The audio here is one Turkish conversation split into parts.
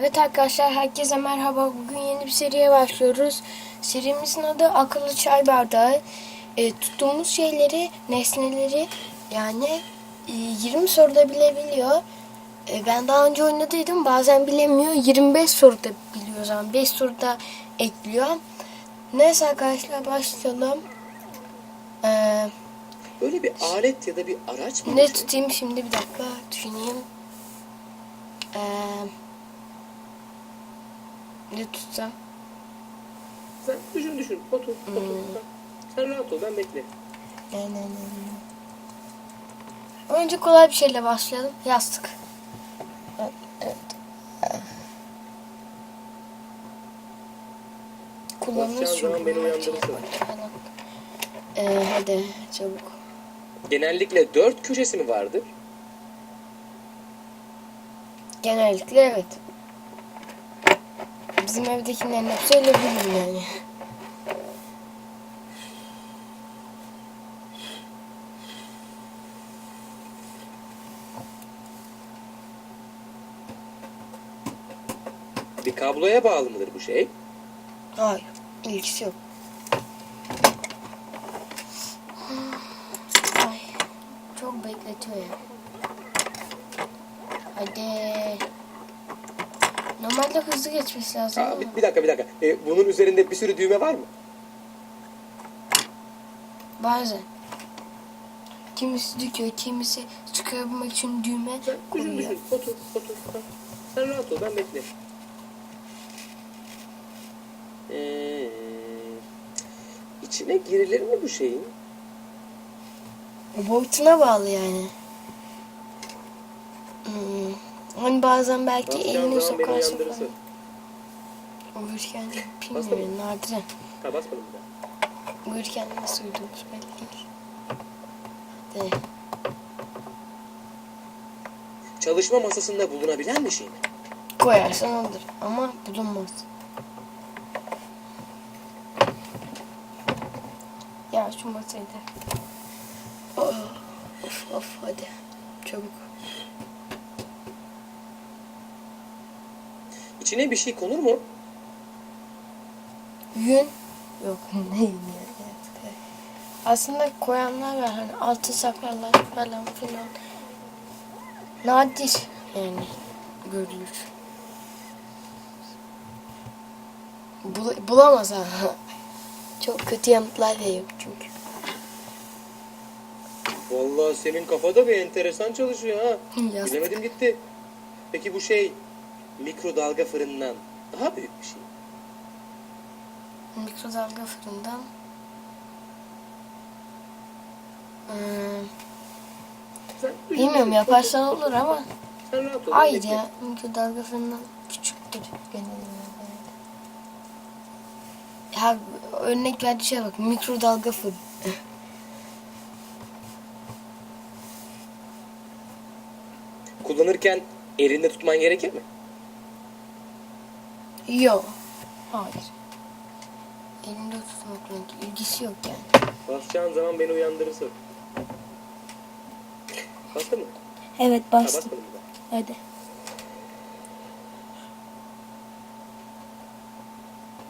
Evet arkadaşlar herkese merhaba. Bugün yeni bir seriye başlıyoruz. Serimizin adı akıllı çay bardağı. E, tuttuğumuz şeyleri, nesneleri yani e, 20 soruda bilebiliyor. E, ben daha önce oynadıydım. Bazen bilemiyor. 25 soruda biliyor o zaman. 5 soruda ekliyor. Neyse arkadaşlar başlayalım. Eee Böyle bir alet ya da bir araç mı? Ne tutayım şimdi bir dakika düşüneyim. Ee, ne tutsam? Sen düşün düşün. Otur. Hmm. Otur. Sen rahat ol ben beklerim. Ne, ne, ne, ne. Önce kolay bir şeyle başlayalım. Yastık. Evet. evet. Kullanırız çünkü. beni uyandırırsın. Ee, hadi çabuk. Genellikle dört köşesi mi vardır? Genellikle evet. Bizim evdekilerin hepsi öyle bilir yani. Bir kabloya bağlı mıdır bu şey? Hayır. ilgisi yok. Ay. Çok bekletiyor ya. Hadi. Normalde hızlı geçmesi lazım Aa, bir, bir dakika bir dakika. Ee, bunun üzerinde bir sürü düğme var mı? Bazen. Kimisi dikiyor, kimisi çıkarabilmek için düğme Sen düşün koyuyor. düşün. Otur otur. Ha. Sen rahat ol ben beklerim. Ee, içine girilir mi bu şeyin? Boyutuna bağlı yani. Hani bazen belki Basacağın elini zaman beni sokarsın uyandırırsın. falan. Uyurken Bastın mı? bilmiyorum nadiren. Ha basmadım bir daha. Uyurken nasıl uyuduğumuz belli değil. De. Çalışma masasında bulunabilen bir şey mi? Koyarsan olur ama bulunmaz. Ya şu masayı da. Oh, of of hadi. Çabuk. İçine bir şey konur mu? Yün. Yok ne yün ya. Aslında koyanlar var hani altı saklarlar falan filan. Nadir yani görülür. Bul- bulamaz ha. Çok kötü yanıtlar yok çünkü. Vallahi senin kafada bir enteresan çalışıyor ha. Bilemedim gitti. Peki bu şey mikrodalga fırından daha büyük bir şey. Mikrodalga fırından. Hmm, bilmiyorum yaparsan olur ama. Hayır ya mikrodalga fırından küçüktür genelde. Ya örnek verdiği şeye bak mikrodalga fırın. Kullanırken elinde tutman gerekir mi? Yok. Hayır. Elinde tutmakla ilgisi yok yani. Basacağın zaman beni uyandırırsın. Bastın mı? Evet Ha, basmadım mı? Hadi.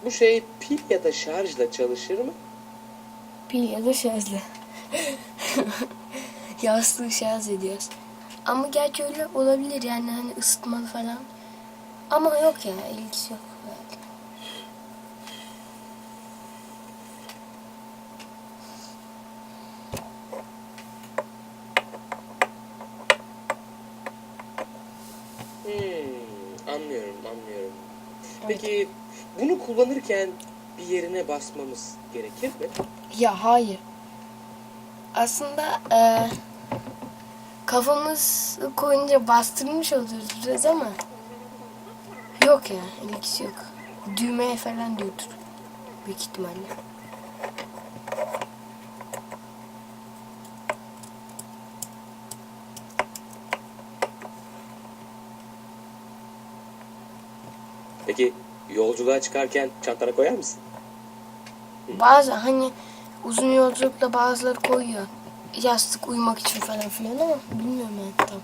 Bu şey pil ya da şarjla çalışır mı? Pil ya da şarjlı. Yastığı şarj ediyoruz. Ama gerçi öyle olabilir yani hani ısıtmalı falan. Ama yok ya ilgisi yok. Evet. Hmm, anlıyorum, anlıyorum. Peki bunu kullanırken bir yerine basmamız gerekir mi? Ya hayır. Aslında e, kafamız koyunca bastırmış oluyoruz biraz ama yok ya ilgisi yok. Düğmeye falan diyordur. Büyük ihtimalle. Peki yolculuğa çıkarken çantana koyar mısın? Bazı hani uzun yolculukta bazıları koyuyor. Yastık uyumak için falan filan ama bilmiyorum ben tam.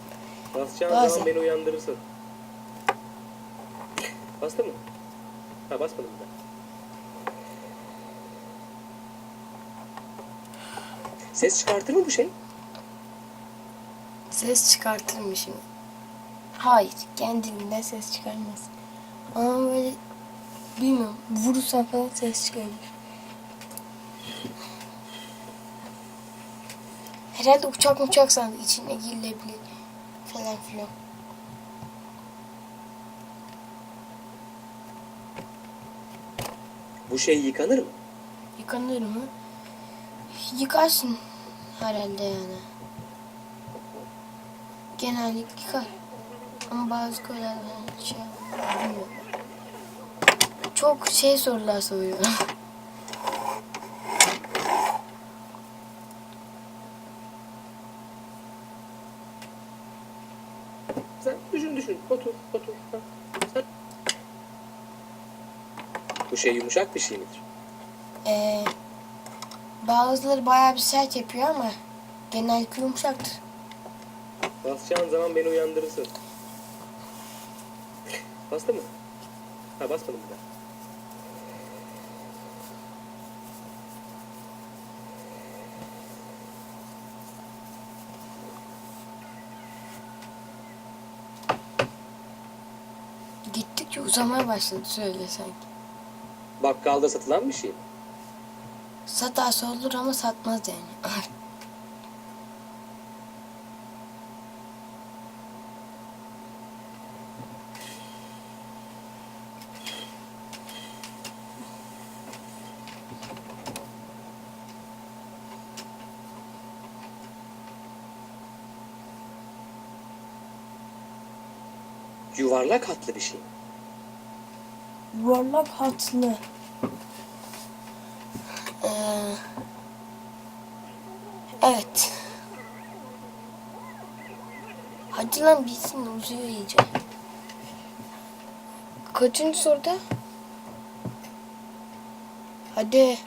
Basacağın Bazen. zaman beni uyandırırsın. Bastı mı? Ha basmadım daha. Ses çıkartır mı bu şey? Ses çıkartır mı şimdi? Hayır. Kendiliğinden ses çıkarmaz. Ama böyle bilmiyorum. Vurursan falan ses çıkarır. Herhalde uçak uçak sandı. içine girilebilir. Falan filan. Bu şey yıkanır mı? Yıkanır mı? Yıkarsın herhalde yani. Genellikle yıkar. Ama bazı koylar ben şey bilmiyorum. Çok şey sorular soruyor. Sen düşün düşün. Otur otur. Sen... Bu şey yumuşak bir şey midir? Ee, bazıları bayağı bir sert yapıyor ama genellikle yumuşaktır. Basacağın zaman beni uyandırırsın. Bastı mı? Ha basmadım bir daha. Gittikçe uzamaya başladı söyle sanki. Bakkalda satılan bir şey mi? Satarsa olur ama satmaz yani. Yuvarlak hatlı bir şey? Yuvarlak hatlı. Ee, evet. Hadi lan bilsin uzuyor iyice. Kaçıncı soruda? Hadi.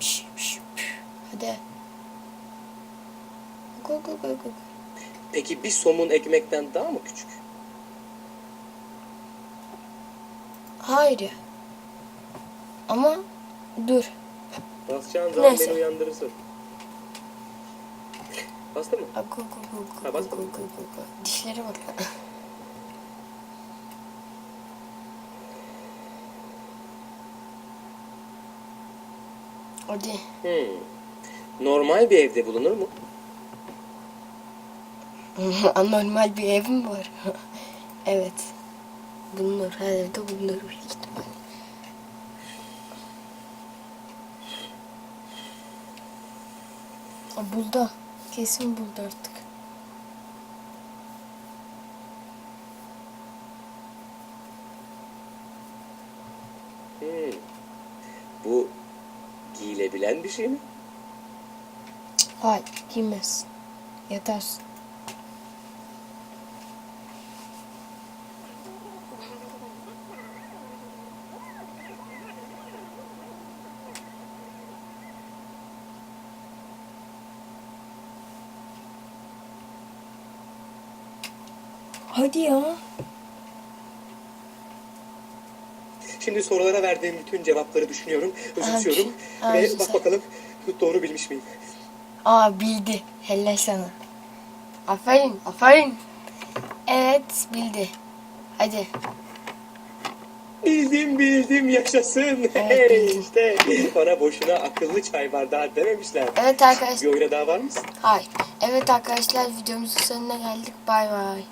Piş, piş, piş. Hadi. Go go go. go. Peki bir somun ekmekten daha mı küçük? Hayır. Ama dur. Basacağın zaman Neyse. beni uyandırırsın. Bastı mı? Go go go Ha, go basma. go go go go. Dişlere bak. Hadi. Hmm. Normal bir evde bulunur mu? Anormal bir ev mi var? evet. Bulunur. Her evde bulunur büyük ihtimal. Aa, Buldu. Kesin buldu artık. Hmm. Bu giyilebilen bir şey mi? Hayır. Giymez. Yatarsın. Hadi ya. Şimdi sorulara verdiğim bütün cevapları düşünüyorum, özümsüyorum. Aa, ve güzel. bak bakalım doğru bilmiş miyim? Aa bildi. Helal sana. Aferin, aferin. Evet, bildi. Hadi. Bildim bildim yaşasın. Evet, bildim. işte bana boşuna akıllı çay bardağı dememişler. Evet Bir arkadaşlar. oyuna daha var mısın? Hayır. Evet arkadaşlar videomuzun sonuna geldik. Bay bay.